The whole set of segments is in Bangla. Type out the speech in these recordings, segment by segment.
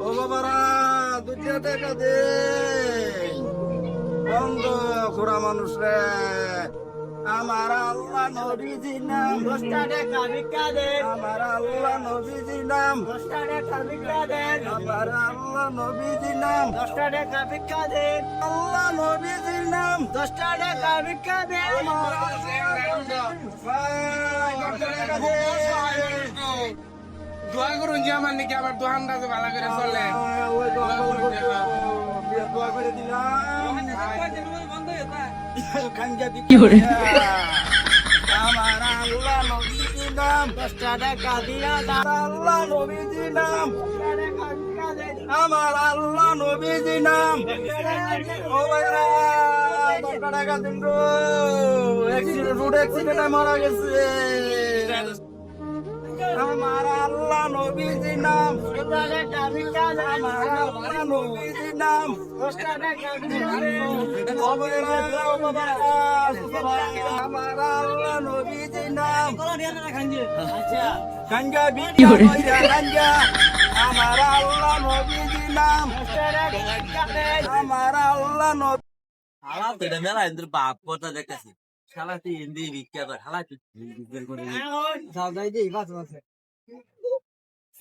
ও বাবারা দুটা টাকা দে বন্ধ খোরা মানুষ রে আমার আল্লাহ নবীজির নাম। দশটা টাকা ভিক্ষা দেন। আমার আল্লাহ নবীজির নাম। দশটা টাকা ভিক্ষা দেন। আমার আল্লাহ নবীজির নাম। দশটা টাকা ভিক্ষা দেন। আল্লাহ নবীজির নাম। দশটা টাকা ভিক্ষা দেন। আমার দে। দোয়া করুন যে আমার নাকি দোকানটা ভালো করে চলে দিলাম? আমার আল্লাহ নবীজির নাম আমার রোড মারা গেছে আমার আল্লাহ নবীজির নাম। নবীজির নাম। দশটা টাকা ভিক্ষা দেন ও ভাইরা, ও বাবারা, আমার আল্লাহ নবীজির নাম আচ্ছা গঙ্গা। বিদ্যা গঙ্গা আমার আল্লাহ নবীজির নাম। দশটা টাকা ভিক্ষা দেন আমার আল্লাহ নবী হালা তো এটা মেলা ইন্দ্র বাপ কথা দেখতেছি। শালা তুই হিন্দি হালা তুই করে। যাই দিয়ে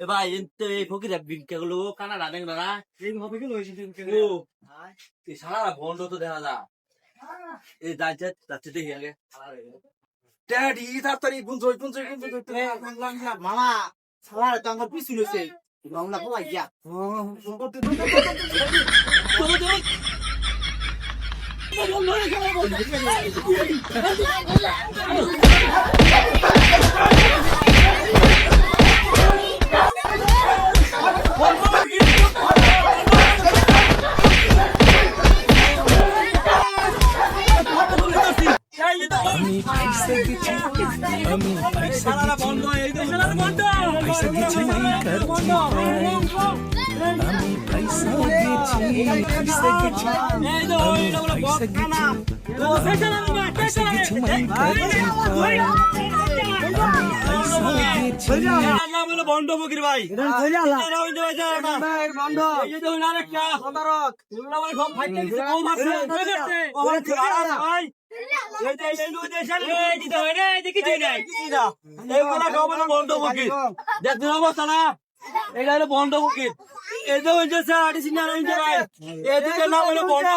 এ ভাই এনতে এই ফকির বিনকে গুলো কানা রাধেন না? এই হবে কি লইছি ও এই সারা বন্ড তো দেখা যা। এই যাচ্ছে যাচ্ছে দেখি আগে। ড্যাডি তাড়াতাড়ি গুঞ্জই গুঞ্জই গুঞ্জই মামা সালার তো আমার পিছু লইছে আমরা পলাই গিয়া। আমি পাইসা গেছি আমি পাইসা গেছি পাইসা গেছি কার আমি পাইসা গেছি পাইসা গেছি আমি পাইসা গেছি পাইসা গেছি মাই কার বন্ড ফকির ভাই বন্ধ। আরেকটা। সব ফাইট ছেলেরা। ভাই হয় এটা হলো বন্ধ ফকির এই যে ওই যে স্যার সিনিয়র ওই যে ভাই এদিকে নাম হলো বন্ধ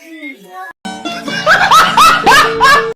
Jesus.